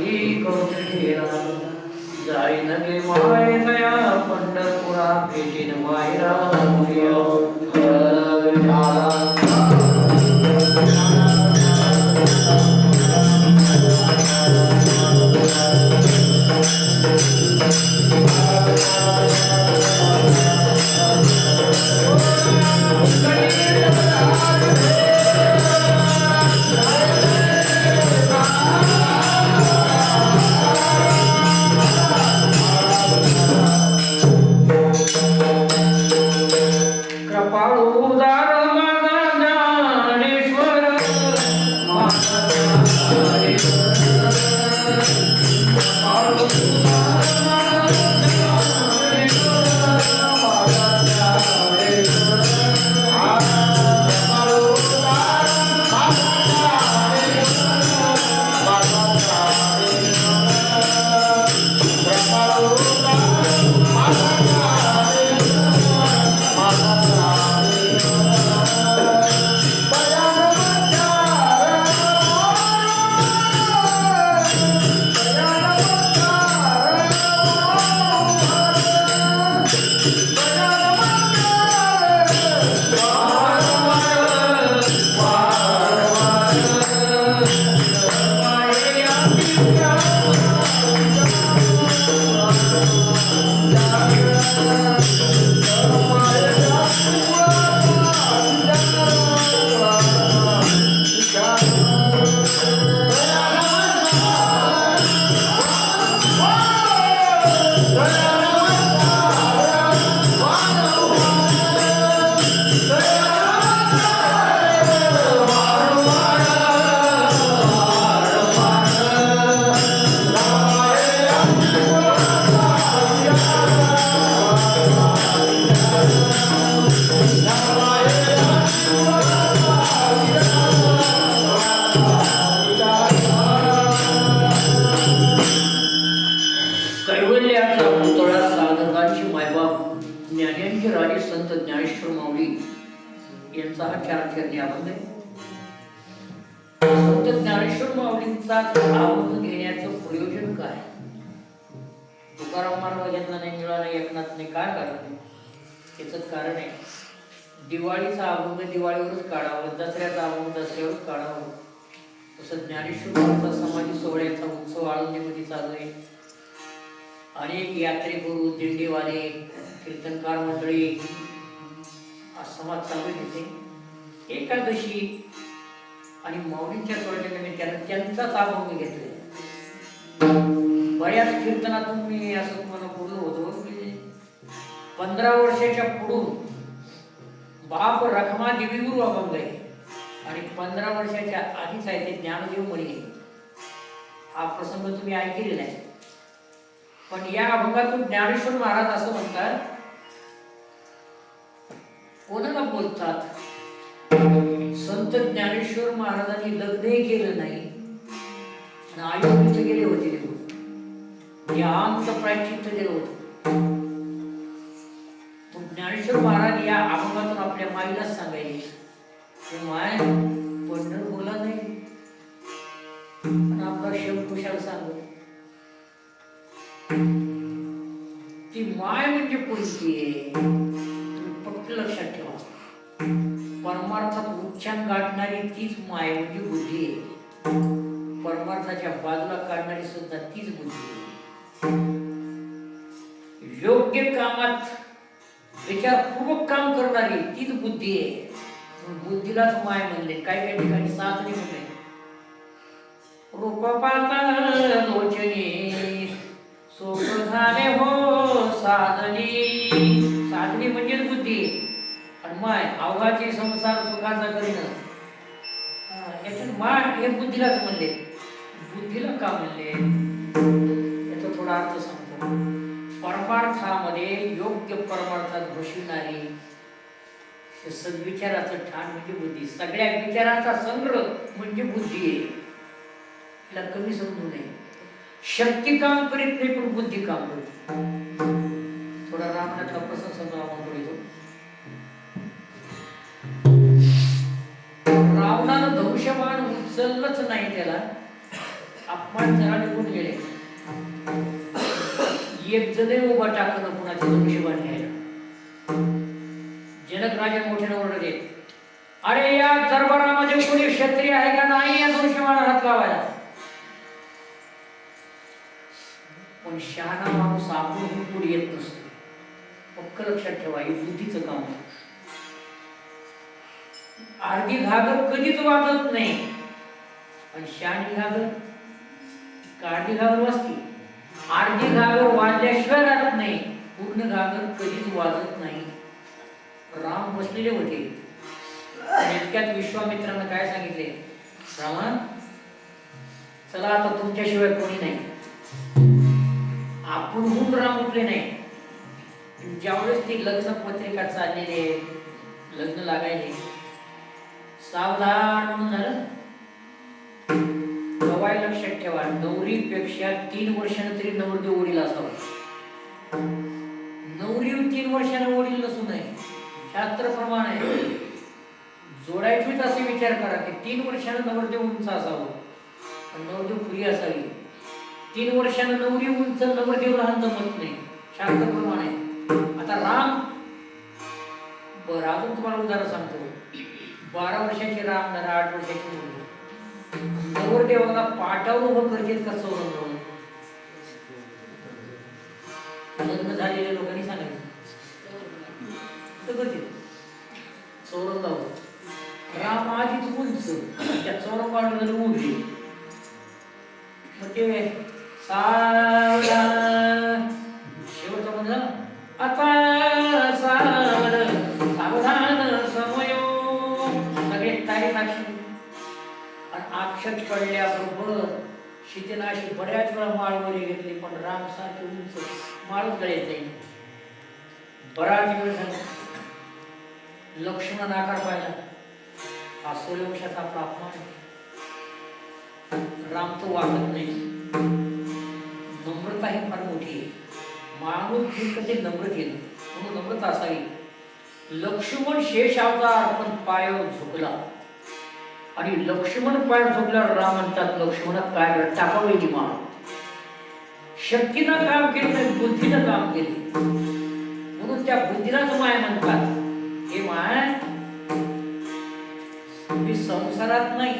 सोसाठी कौत ठेरा जाई नगे माय दया पंढरपुरा भेटीन मायरा कृपाळू उदार माझा ज्ञानेश्वर ज्ञान्यांचे राजे संत ज्ञानेश्वर माऊली यांचा हा चार चरणी अभंग आहे संत ज्ञानेश्वर माऊलींचा अभंग घेण्याचं प्रयोजन काय? तुकाराम महाराज यांना नाही मिळाला एकनाथने काय कारण? याचं कारण आहे दिवाळीचा अभंग दिवाळीवरच काढावं दसऱ्याचा अभंग दसऱ्यावरच काढावं. तसं ज्ञानेश्वर माऊलीचा समाधी सोहळ्याचा उत्सव आळंदीमध्ये चालू आहे. अनेक यात्रेकरू दिंडीवाले कीर्तनकार मंडळी समाज चालू येते एकादशी आणि माऊलींच्या सोहळ्याच्या निमित्तानं त्यांचाच अभंग घेतले बऱ्याच कीर्तनातून मी असं तुम्हाला बोललो होतो की पंधरा वर्षाच्या पुढून बाप रखमा देवीगुरु अभंग आहे. आणि पंधरा वर्षाच्या आधीच आहे ते ज्ञानदेव मणी हा प्रसंग तुम्ही ऐकलेला आहे. पण या अभंगातून ज्ञानेश्वर महाराज असं म्हणतात कोणाला बोलतात? संत ज्ञानेश्वर महाराजांनी लग्नही केलं नाही. आयुष्य आयुर्वेद गेले होते ते या म्हणजे आमचं प्रायचित्त गेलं होतं. ज्ञानेश्वर महाराज या अभंगातून आपल्या माईलाच सांगायचे. माय पंढरपूरला नाही. पण आपला शिवकुशाल सांगतो. माय म्हणजे कोणती? आहे तुम्ही फक्त लक्षात ठेवा. परमार्थात उच्चांक गाठणारी तीच माय म्हणजे बुद्धी आहे. परमार्थाच्या बाजूला काढणारी सुद्धा तीच बुद्धी आहे. योग्य कामात विचारपूर्वक काम करणारी तीच बुद्धी आहे. बुद्धीलाच माय म्हणले. काही काही ठिकाणी साधने म्हणले. रूपपाता लोचने सोप झाले हो साधनी साधनी म्हणजेच बुद्धी. आणि माय अवघाचे संसार सुखाचा करीन. याच्यात माय हे बुद्धीलाच म्हणले. बुद्धीला का म्हणले? याचा थोडा अर्थ सांगतो. परमार्थामध्ये योग्य परमार्थात घुसविणारी सद्विचाराचं ठाण म्हणजे बुद्धी. सगळ्या विचाराचा संग्रह म्हणजे बुद्धी. आहे तिला कमी समजू नये. शक्ती काम करीत नाही पण बुद्धी काम करीत थोडा रामला प्रसंग समजा आपण पडितो रावणानं धनुष्यबाण उचललंच नाही त्याला. अपमान जरा निघून गेले. एक जदैव उभा टाकत कुणाचे धनुष्यबाण घ्यायला. जनक राजा मोठे ओरडले अरे या दरबारामध्ये कोणी क्षत्रिय आहे का? नाही या धनुष्यबाण हात लावायला. शहाणा माणूस आपण पुढे येत नसतो. पक्क लक्षात ठेवा हे बुद्धीचं काम अर्धी घागर कधीच वाजत नाही. पण शहाणी घागर का अर्धी घागर वाजते. अर्धी घागर वाजल्याशिवाय राहत नाही. पूर्ण घागर कधीच वाजत नाही. राम बसलेले होते. इतक्यात विश्वामित्रानं काय सांगितले? रामा चला आता तुमच्याशिवाय कोणी नाही. आपणहून राम उठले नाही. ज्यावेळेस ती लग्न पत्रिका चाललेली आहे लग्न लागायचे सावधान म्हणून झालं. गवाय लक्षात ठेवा नवरीपेक्षा तीन वर्षानं तरी नवरदेव वडील असावा. नवरी तीन वर्षानं वडील नसू नये शास्त्रप्रमाण आहे. जोडायचीच असे विचार करा की तीन वर्षानं नवरदेव उंच असावं. नवरदेव फ्री असावी. तीन वर्षानं नवरी उंच नवरदेव लहान जमत नाही. शास्त्रप्रमाण आहे आता राम बरं अजून तुम्हाला उदाहरण सांगतो. बारा वर्षाची राम जरा आठ वर्षाची मुलगी. नवरदेवाला पाठावर उभं करतील का चौरंगावर लग्न झालेल्या लोकांनी सांगायचं. कुठं करतील चौरंगावर राम आधीच उंच. त्या चौरंगावर जर उभी मग ते सावधान शेवटचा म्हणजे आता सावधान सावधान समयो. सगळे तारीख अक्षर आणि अक्षर पडल्याबरोबर शीतेला अशी बऱ्याच वेळा माळवरी घेतली पण राम सारखी उंच माळच गळ्यात जाईल बराच वेळ झाला. लक्ष्मण आकार पाहिला. हा सूर्यवंशाचा आपला अपमान राम तो वागत नाही. नम्रता ही फार मोठी आहे. माणूस हे नम्र केलं म्हणून नम्रता असावी. लक्ष्मण शेष अवतार पण पायावर झुकला. आणि लक्ष्मण पाय झुकल्यावर राम म्हणतात लक्ष्मणात काय टाकावे निमाण शक्तीनं काम केलं नाही बुद्धीनं काम केले. म्हणून त्या बुद्धीलाच माय म्हणतात. हे माय मी संसारात नाही.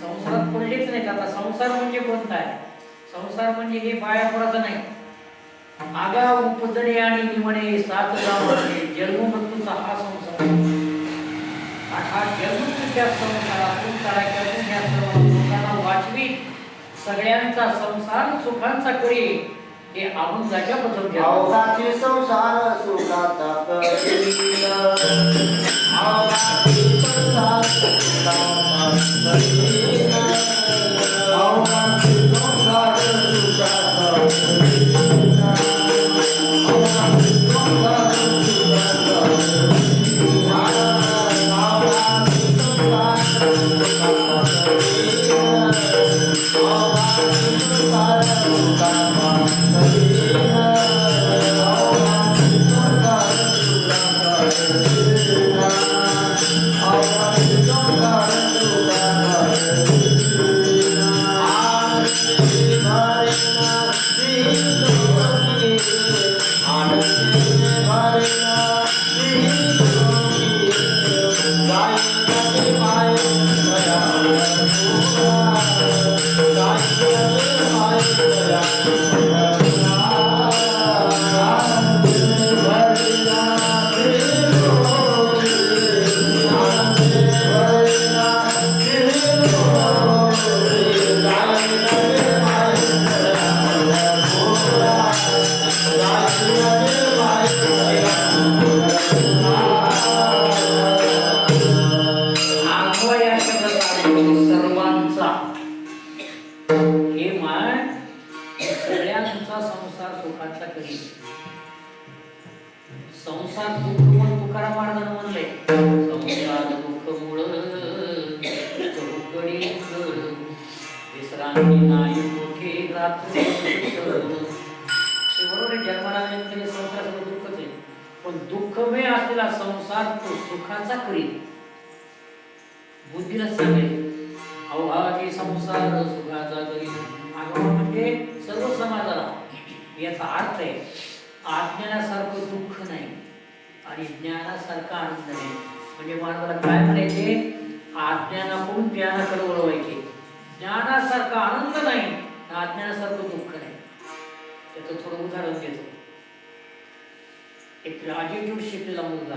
संसारात पडलेच नाही आता संसार म्हणजे कोणता आहे? संसार म्हणजे हे बायापुराचा नाही. आगा उपजणे आणि निमणे सात गावाचे जन्ममृत्यूचा हा संसार. हा जन्ममृत्यूच्या संसारातून करायच्या या सर्व लोकांना वाचवी सगळ्यांचा संसार सुखांचा करी हे अभंगाच्या पद्धती अवघाची संसार सुखाचा करील अवघाची संसार सुखाचा करील विश्रांती नाही मोठे रात्र बरोबर आहे संसार सगळं दुःखच आहे पण दुःखमय असलेला संसार तो सुखाचा करीत बुद्धीला सांगेल अवघाचे संसार सुखाचा करी आगमन म्हणजे सर्व समाजाला याचा अर्थ आहे आज्ञानासारखं दुःख नाही आणि ज्ञानासारखा आनंद नाही म्हणजे मानवाला काय म्हणायचे आज्ञानाकडून ज्ञानाकडे वळवायचे ज्ञानासारखा आनंद नाही ना अज्ञानासारखं दुःख नाही. त्याचं थोडं उदाहरण देतो. एक ग्रॅज्युएट शिकलेला मुलगा